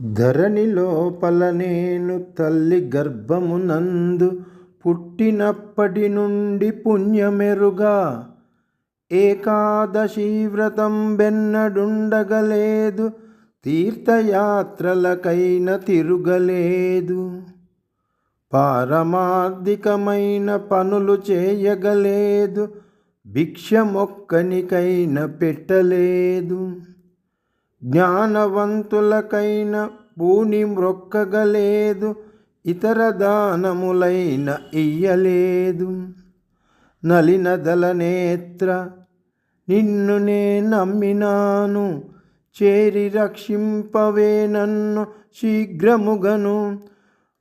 ధరణి లోపల నేను తల్లి గర్భమునందు పుట్టినప్పటి నుండి పుణ్యమెరుగా ఏకాదశి వ్రతం బెన్నడుండగలేదు తీర్థయాత్రలకైన తిరుగలేదు. పారమార్థికమైన పనులు చేయగలేదు భిక్ష మొక్కనికైన పెట్టలేదు. జ్ఞానవంతులకైన పూని మ్రొక్కగలేదు ఇతర దానములైన ఇయ్యలేదు. నలినదల నేత్ర నిన్ను నే నమ్మినాను చేరి రక్షింపవే నన్ను శీఘ్రముగను.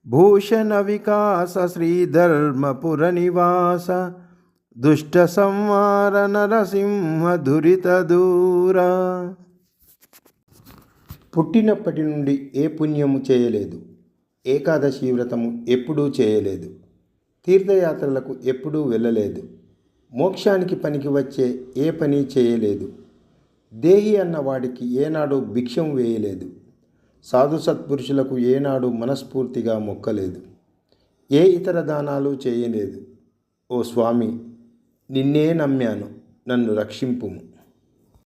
భూషణ వికాస శ్రీధర్మపుర నివాస దుష్ట సంవార నరసింహ దురిత దూరా. పుట్టినప్పటి నుండి ఏ పుణ్యము చేయలేదు ఏకాదశి వ్రతము ఎప్పుడూ చేయలేదు తీర్థయాత్రలకు ఎప్పుడూ వెళ్ళలేదు మోక్షానికి పనికి వచ్చే ఏ పని చేయలేదు దేహి అన్న వాడికి ఏనాడు భిక్షం వేయలేదు సాధు సత్పురుషులకు ఏనాడు మనస్ఫూర్తిగా మొక్కలేదు ఏ ఇతర దానాలు చేయలేదు. ఓ స్వామి నిన్నే నమ్మాను నన్ను రక్షింపుము.